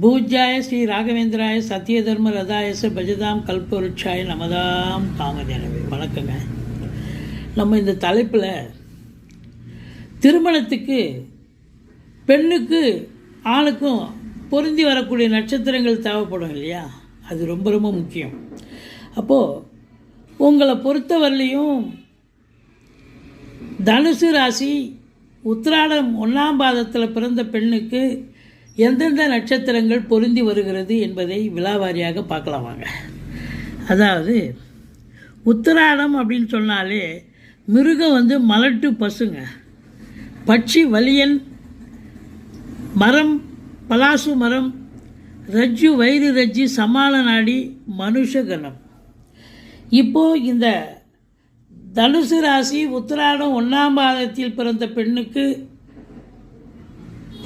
பூஜ்யாய ஸ்ரீ ராகவேந்திராய சத்யதர்ம ரதாயச பஜதாம் கல்பவருட்சாய நமதாம் காமதேனவே வணக்கங்க. நம்ம இந்த தலைப்பில் திருமணத்துக்கு பெண்ணுக்கு ஆணுக்கும் பொருந்தி வரக்கூடிய நட்சத்திரங்கள் தேவைப்படும் இல்லையா? அது ரொம்ப ரொம்ப முக்கியம். அப்போது உங்களை பொறுத்தவரையிலையும் தனுசு ராசி உத்திராடம் ஒன்றாம் பாதத்தில் பிறந்த பெண்ணுக்கு எந்தெந்த நட்சத்திரங்கள் பொருந்தி வருகிறது என்பதை விலாவாரியாக பார்க்கலாம் வாங்க. அதாவது உத்திராடம் அப்படின்னு சொன்னாலே மிருகம் வந்து மலட்டு பசுங்க. பட்சி வலியன் மரம் பலாசு மரம் ரஜ்ஜு வயிறு ரஜ்ஜி சமாள நாடி மனுஷகணம் இப்போது இந்த தனுசு ராசி உத்திராடம் ஒன்றாம் பாதத்தில் பிறந்த பெண்ணுக்கு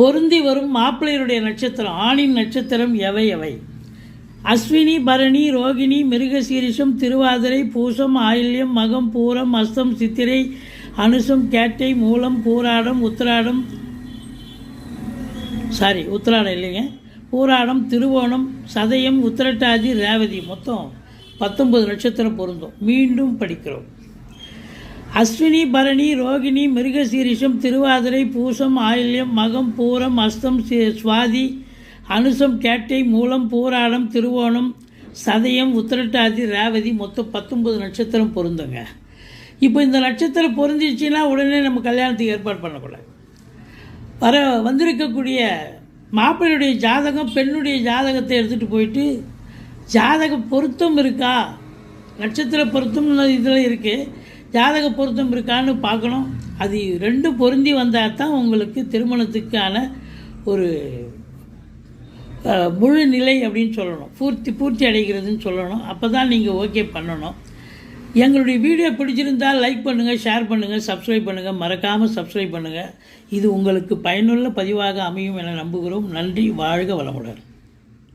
பொருந்தி வரும் மாப்பிள்ளையருடைய நட்சத்திரம் ஆணின் நட்சத்திரம் எவை எவை? அஸ்வினி பரணி ரோகிணி மிருகசீரிஷம் திருவாதிரை பூசம் ஆயில்யம் மகம் பூரம் அஸ்தம் சித்திரை அனுசம் கேட்டை மூலம் பூராடம் உத்திராடம். சாரி உத்திராடம் இல்லைங்க. பூராடம் திருவோணம் சதயம் உத்திரட்டாதி ரேவதி. மொத்தம் பத்தொன்பது நட்சத்திரம் பொருந்தும். மீண்டும் படிக்கிறோம். அஸ்வினி பரணி ரோகிணி மிருகசீரிஷம் திருவாதிரை பூசம் ஆயில்யம் மகம் பூரம் அஸ்தம் சுவாதி அனுசம் கேட்டை மூலம் பூராடம் திருவோணம் சதயம் உத்திரட்டாதி ரேவதி மொத்தம் பத்தொம்பது நட்சத்திரம் பொருந்துங்க. இப்போ இந்த நட்சத்திரம் பொருந்துச்சுன்னா உடனே நம்ம கல்யாணத்துக்கு ஏற்பாடு பண்ணக்கூடாது. வர வந்திருக்கக்கூடிய மாப்பிள்ளையுடைய ஜாதகம் பெண்ணுடைய ஜாதகத்தை எடுத்துகிட்டு போயிட்டு ஜாதக பொருத்தம் இருக்கா? நட்சத்திர பொருத்தம் இதில் இருக்குது ஜாதக பொருத்தம் இருக்கான்னு பார்க்கணும். அது ரெண்டும் பொருந்தி வந்தால் தான் உங்களுக்கு திருமணத்துக்கான ஒரு முழு நிலை அப்படின்னு சொல்லணும். பூர்த்தி பூர்த்தி அடைகிறதுன்னு சொல்லணும். அப்போ தான் நீங்கள் ஓகே பண்ணணும். எங்களுடைய வீடியோ பிடிச்சிருந்தால் லைக் பண்ணுங்கள் ஷேர் பண்ணுங்கள் சப்ஸ்கிரைப் பண்ணுங்கள் மறக்காமல் சப்ஸ்கிரைப் பண்ணுங்கள் இது உங்களுக்கு பயனுள்ள பதிவாக அமையும் என நம்புகிறோம். நன்றி வாழ்க வளமுடன்.